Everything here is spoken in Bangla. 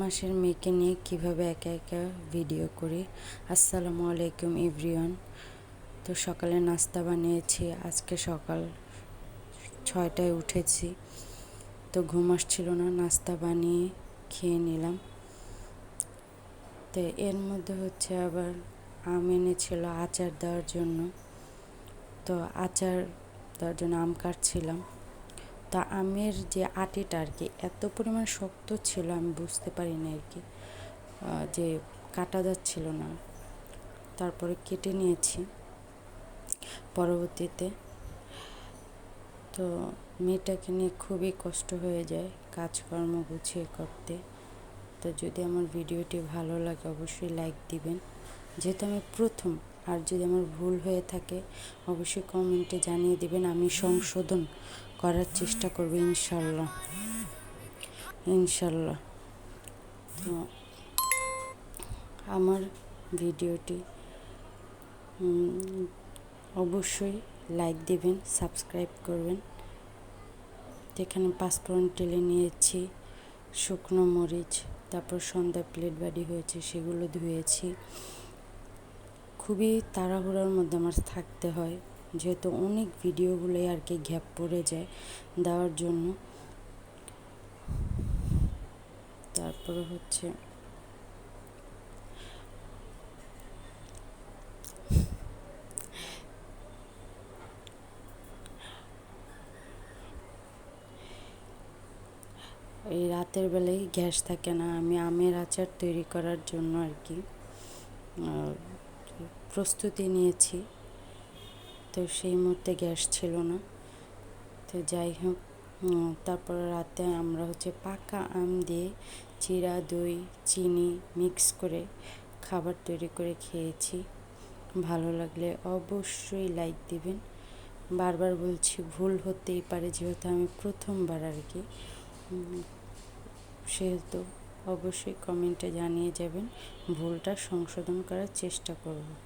মাসের মেয়েকে নিয়ে কীভাবে একা একা ভিডিও করি? আসসালামু আলাইকুম এভরিওয়ান তো সকালে নাস্তা বানিয়েছি, আজকে সকাল ছয়টায় উঠেছি। তো ঘুম আসছিল না, নাস্তা বানিয়ে খেয়ে নিলাম। তো এর মধ্যে হচ্ছে আবার আম এনেছিল, আচার দেওয়ার জন্য। তো আচার দেওয়ার জন্য আম কাটছিলাম। তা আমের যে আটিটা আর কি এত পরিমাণ শক্ত ছিল আমি বুঝতে পারিনি আর কি যে কাটা যাচ্ছিল না। তারপরে কেটে নিয়েছি পরবর্তীতে। তো মেয়েটাকে নিয়ে খুবই কষ্ট হয়ে যায় কাজকর্ম গুছিয়ে করতে। তো যদি আমার ভিডিওটি ভালো লাগে অবশ্যই লাইক দিবেন। যেহেতু আমি প্রথম, আর যদি আমার ভুল হয়ে থাকে অবশ্যই কমেন্টে জানিয়ে দিবেন, আমি সংশোধন করার চেষ্টা করব, ইনশাল্লাহ। ইনশাল্লাহ। তো, আমার ভিডিওটি অবশ্যই লাইক দেবেন, সাবস্ক্রাইব করবেন। এখানে পাঁচফোড়ন টেলে নিয়েছি, শুকনো মরিচ, তারপর সন্ধ্যা প্লেট বাড়ি হয়েছে, সেগুলো ধুয়েছি। খুবই তাড়াহুড়োর মধ্যে আমার থাকতে হয়। যেহেতু অনেক ভিডিওগুলোই আর কি গ্যাপ পড়ে যায় দেওয়ার জন্য। তারপরে হচ্ছে এই রাতের বেলায় গ্যাস থাকে না, আমি আমের আচার তৈরি করার জন্য আর কি প্রস্তুতি নিয়েছি। তো সেই মুহূর্তে গ্যাস ছিল না। তো যাই হোক তারপর রাতে আমরা হচ্ছে পাকা আম দিয়ে চিরা দই, চিনি মিক্স করে খাবার তৈরি করে খেয়েছি। ভালো লাগলে অবশ্যই লাইক দিবেন। বারবার বলছি, ভুল হতেই পারে যেহেতু আমি প্রথমবার আর কি। সেহেতু অবশ্যই কমেন্টে জানিয়ে যাবেন। ভুলটা সংশোধন করার চেষ্টা করব।